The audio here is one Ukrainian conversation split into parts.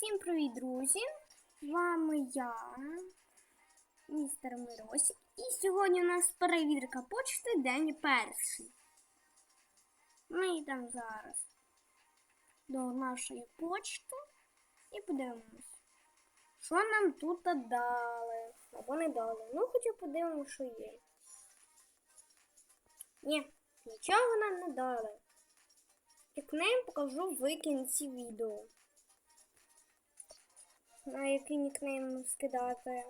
Всім привіт, друзі! З вами я, містер Миросик. І сьогодні у нас перевірка почти день перший. Ми йдемо зараз до нашої почти і подивимось, що нам тут дали. Або не дали. Ну, хоча подивимось, що є. Ні, нічого нам не дали. Нікнейм покажу в кінці відео. На який нікнейм скидати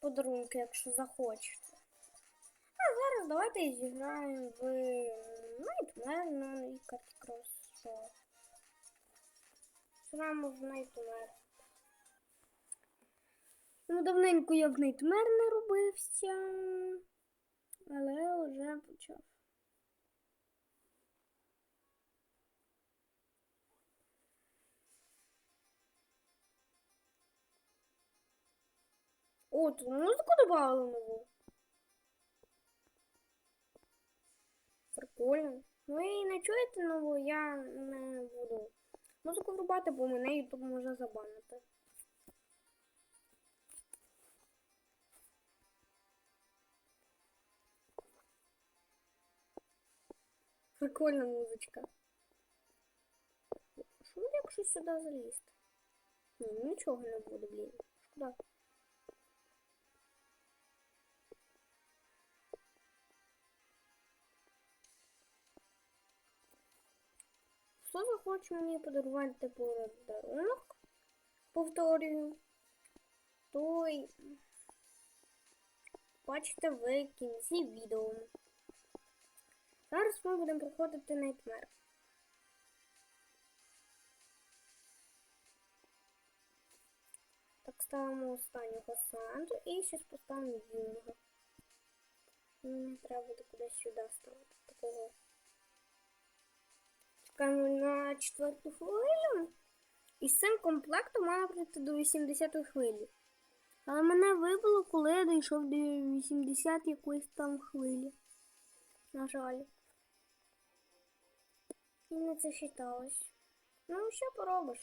подарунки, якщо захочете. А зараз давайте зіграємо в Nightmare Cross Show. Зіграємо в Nightmare. Ну, давненько я в Nightmare не робився, але вже почав. О, тут музику добавили нову. Прикольно. Ну і не чуєте нову, я не буду музику врубати, бо мене YouTube може забанити. Прикольна музичка. Що якщо сюди залізти? Ні, нічого не буде, блін. Шкода. Хто захоче мені подарувати подарунок, повторюю, той бачите в кінці відео. Зараз ми будемо проходити Nightmare. Так, ставимо останнього Санту і зараз поставимо Юнга. Треба буде кудись сюди ставити такого. Чекаємо на четверту хвилю. І з цим комплектом мала прийти до 80-ї хвилі. Але мене вибило, коли я дійшов до 80 якоїсь там хвилі. На жаль. І не це вважалось. Ну, що поробиш?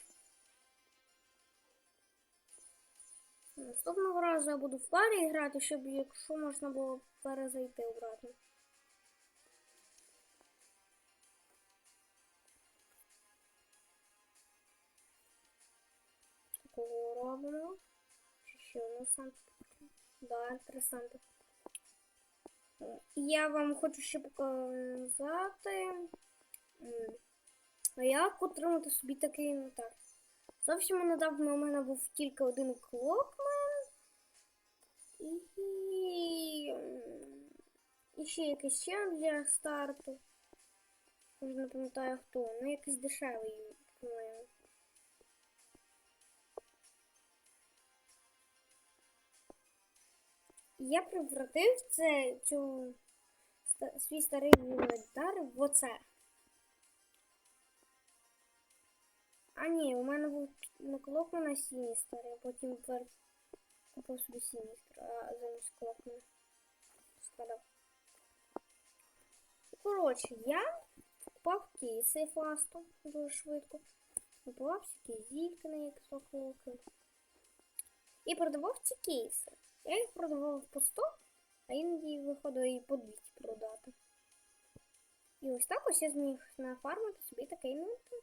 Наступного разу я буду в парі грати, щоб якщо можна було перезайти обратно. Робимо. Що ще у нас Да, три Санта. Я вам хочу ще показати, як отримати собі такий інвентар. Зовсім недавно у мене був тільки один клокмен. І, і ще якийсь ще для старту. Вже не пам'ятаю хто. Ну якийсь дешевий, по-моєму. Я превратив це, цю свій старий інвентар в оце. А ні, у мене був на клокмана синій старий, потім тепер купив собі синій а замість клокмана складав. Коротше, я купав кейси фасту дуже швидко. Купував всякі зільки на як клоки. І продавав ці кейси. Я їх продавав по 100, а іноді виходило і по 200 продати. І ось так ось я зміг нафармити собі такий інвентар.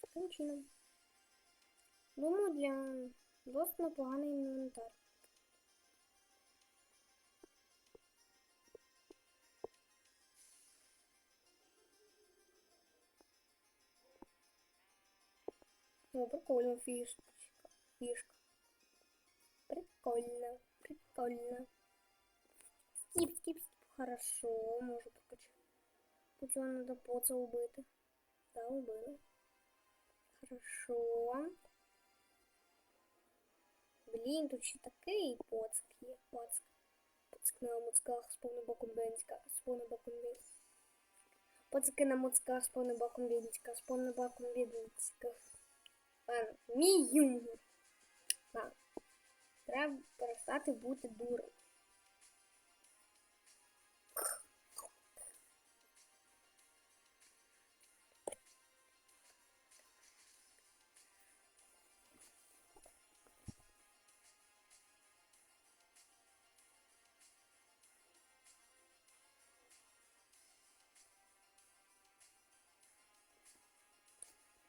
Таким чином. Думаю, для досить непоганий інвентар. О, прикольно, фішка. Фішка. Прикольно, прикольно. Скип, скип, скип. Хорошо, можу прокачати. Тут його надо поца убити. Да, убили. Хорошо. Блін, тут ще такий поцк є. Поцк. Поцк на муцках з повним боком бенська. З повним боком бенська. Поцки на муцках з повним боком бенська. З повним боком бенська. Ладно, мій юнгер. Ладно. Треба перестати бути дуром.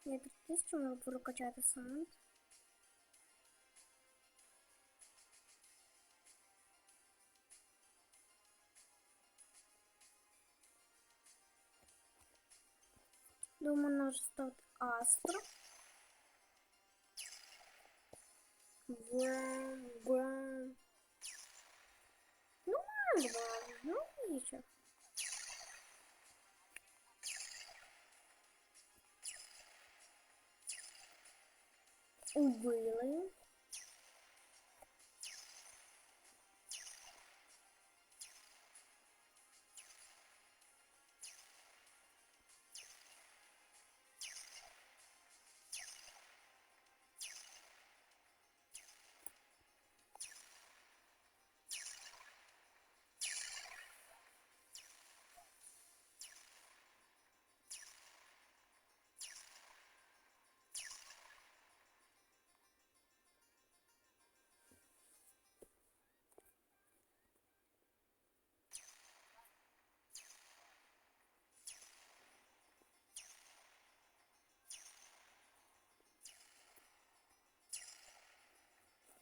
Я 3000 можу прокачати саунд. Думаю, нужно ставити Астро. Брам, брам. Ну, ладно, ну, нічого. Убили.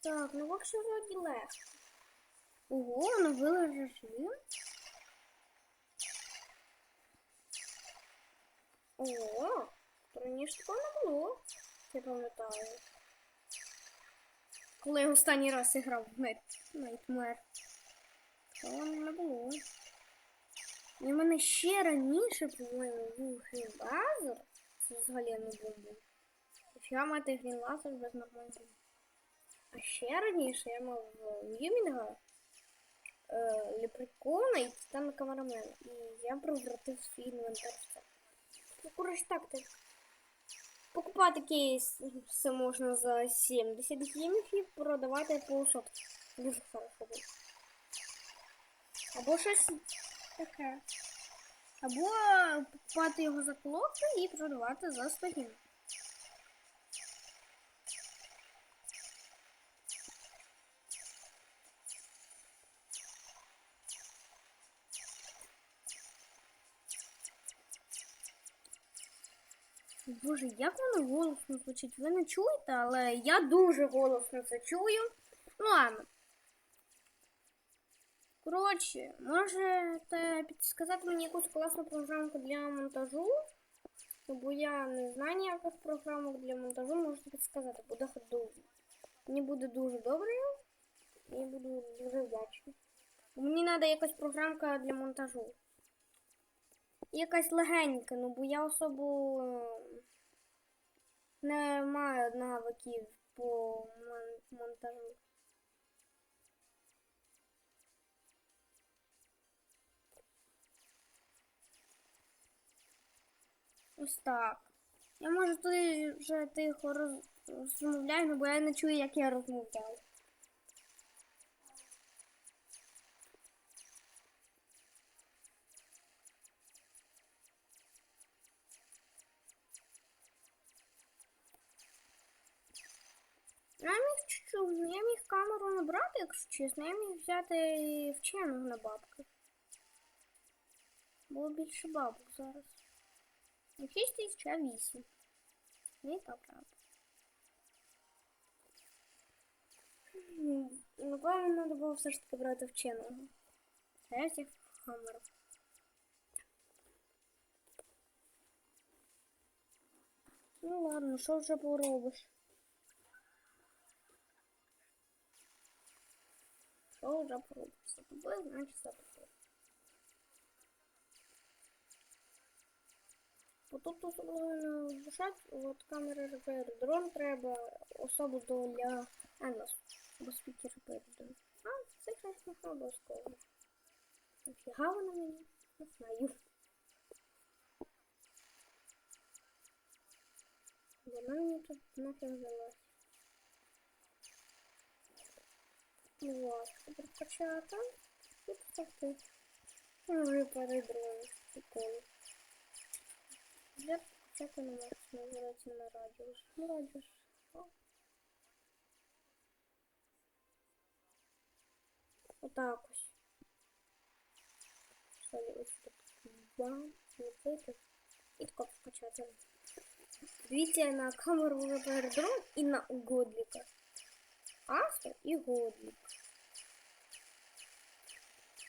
Так, ну вообще вроде легко. Ого, ну режим. О, раніше такого не було. Я пам'ятаю. Коли я останній раз грав в Nightmare. Такого не було. В мене ще раніше, по-моєму, був грінлазер. Це взагалі не був. Фіга мати грінлазер без нормального. А ще раніше я мав Юмінга, е, Лепрекона і Титана Камерамена. І я превратив свій інвентар в це. Ну, коротше, так ти. Покупати кейс все можна за 70 гімів і продавати по сотки. Дуже хорошо буде. Або щось таке. Або покупати його за клопи і продавати за 100 гімів. Боже, як воно голосно звучить? Ви не чуєте, але я дуже голосно це чую. Ну ладно. Коротше, можете підсказати мені якусь класну програмку для монтажу? Бо я не знаю ніяких програмок для монтажу, можете підсказати, буде дуже. Мені буде дуже добре. І буду дуже вдячний. Мені треба якась програмка для монтажу якась легенька, ну бо я особо не маю навиків по мон монтажу. Ось так. Я можу туди вже тихо розмовляю, ну, бо я не чую, як я розмовляю. Я міг чуть-чуть, я міг камеру не брати, якщо чесно, я міг взяти вченого на бабки. Було більше бабок зараз. Не 6 тисяч, а 8. Не так правда. Ну, напевно, треба було все ж таки брати вченого. А я всіх камеру. Ну ладно, що вже поробиш? Що вже поробиться? Тобою, значить, все таке. Тут особливо не вважати, от камери репер, дрон треба, особу для Енлес, або спікер репер. А, це краще не обов'язково. Нафіга вона мені? Не знаю. Вона мені тут нафіг взялась. Вот, прокачати. І поставити. Вже передрон. Прикольно. Для прокачати на максимум називається на радіус. Ну, радіус. Отак ось. Далі ось тут. Бам. Летити. І тако прокачати. Дивіться на камеру передрон і на Годліка. Астро і Годлік.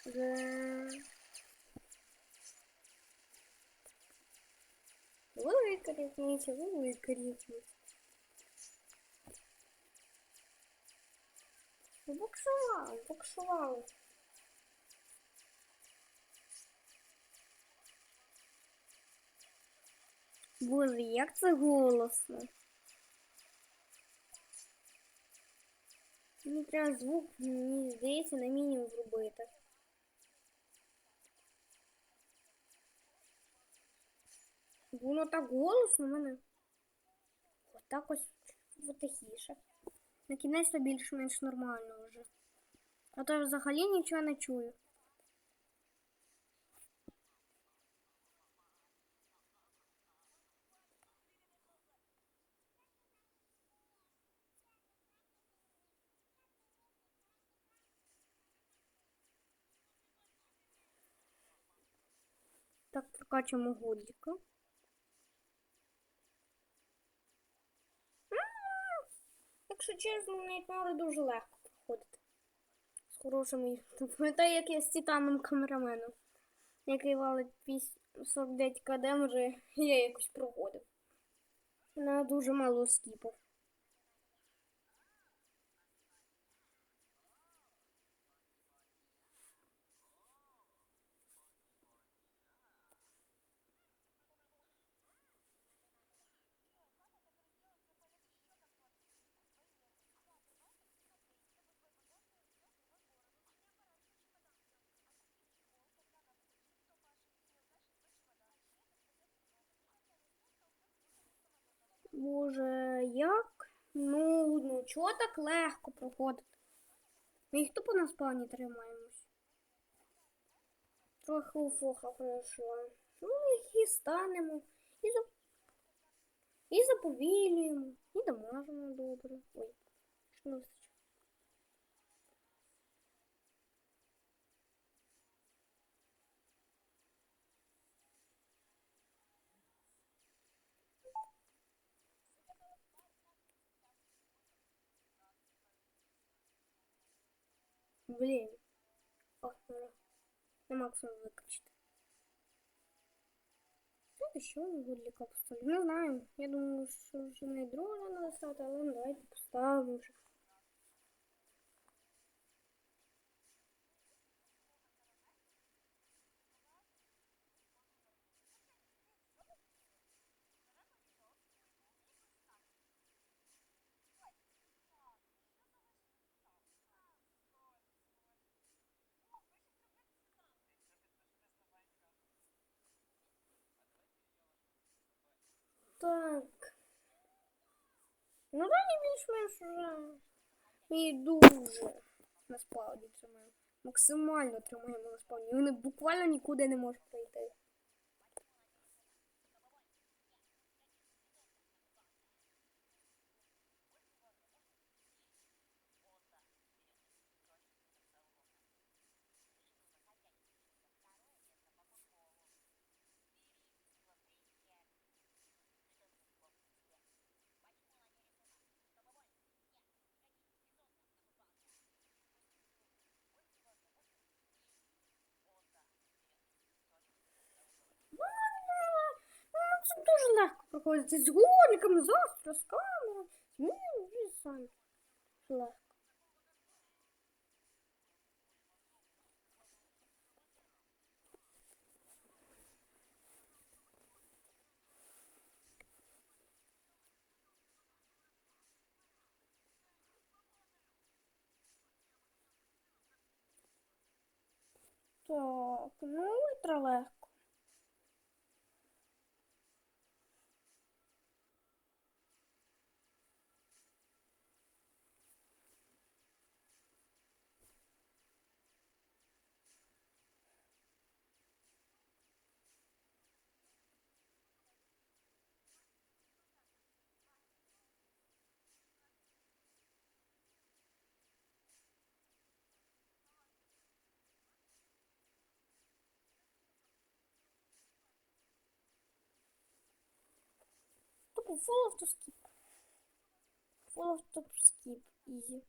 Да. Велика різниця, велика різниця. Буксував, буксував. Боже, як це голосно. Мені треба звук, мені здається, на мінімум зробити. Бо Воно так голосно в мене. Отак ось чуть тихіше. На кінець то більш-менш нормально вже. А то я взагалі нічого не чую. Прокачуємо годіка. Якщо чесно, на ігнори дуже легко проходити. З хорошими їздами. Пам'ятаю, як я з титаном камераменом, який валить 49 кд, вже я якось проходив. На дуже мало скіпів. Боже, як? Ну, ну чого так легко проходити? Ми їх тупо на спавні тримаємось. Трохи у фоха пройшла. Ну, їх і станемо. І, за... і заповілюємо. І дамажимо добре. Ой, що не Блін. О, ура. На максимум виключити. Знаєте, що я гудліка поставлю? Не знаю. Я думаю, що вже не друга треба ставити, але ну, давайте поставимо вже. Так. Ну далі більш-менш вже. І дуже на спауні тримаємо. Максимально тримаємо на спауні. Вони буквально нікуди не можуть пройти. Дуже легко проходити. З голіками, з камерою. Ну. Легко. Так, ну full to skip. Full to skip. Easy.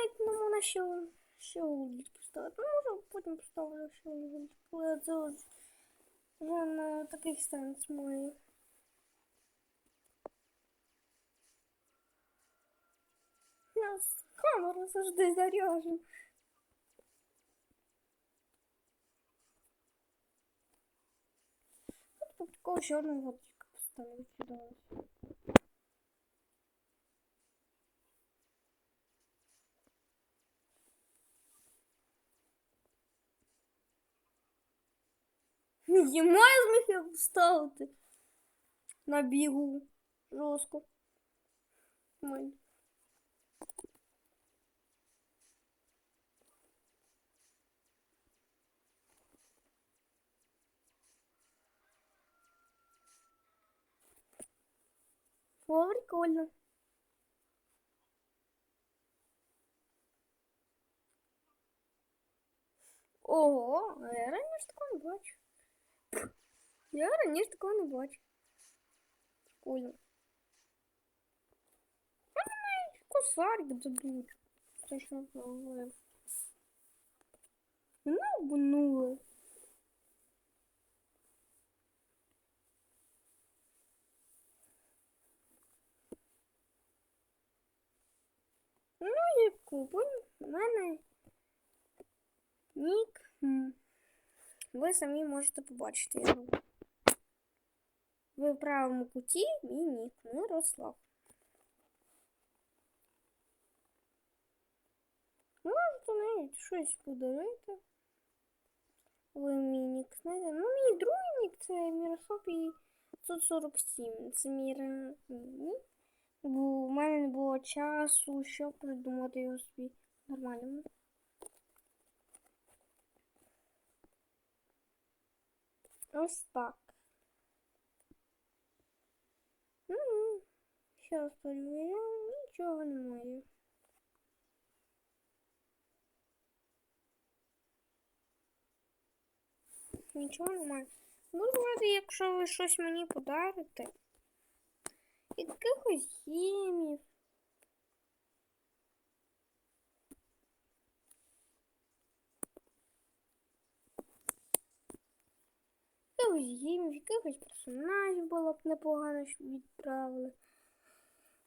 Навіть не можна ще, ще углід поставити. Ну, може, потім поставлю ще углід. Але це ось вже на такий сенс має. У нас камера завжди заряжена. Тут такого чорного годика поставити сюди. Йому я зміг його вставити на бігу жорстко. Ой. О, прикольно. Ого, а я раніше такого не бачу. Я раніше такого не бачу. Прикольно. А мене косарик дадуть. Точно говорив. Ну, обманули. Ну і купон у мене нік. Ви самі можете побачити його. В правому куті мій нік Мирослав. Можете навіть щось подарити. Ви мій нік знаєте. Ну, мій другий нік це Мирослав 547. Це мій ре- нік. Бо в мене не було часу, щоб придумати його собі нормально. Ось так. Ну, ще раз перевіряю, нічого немає. Нічого немає. Ну, давайте, якщо ви щось мені подарите. Якихось гімів. Якихось гімів, якихось персонажів було б непогано, щоб відправили.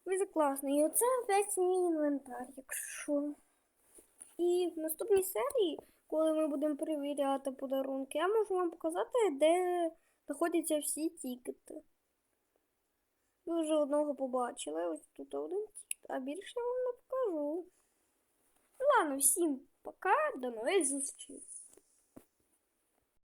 Дуже класно. І оце опять мій інвентар, якщо. І в наступній серії, коли ми будемо перевіряти подарунки, я можу вам показати, де знаходяться всі тікети. Ви вже одного побачили, ось тут один тіп, а більше я вам не покажу. Ну ладно, всім пока, до нових зустрічей.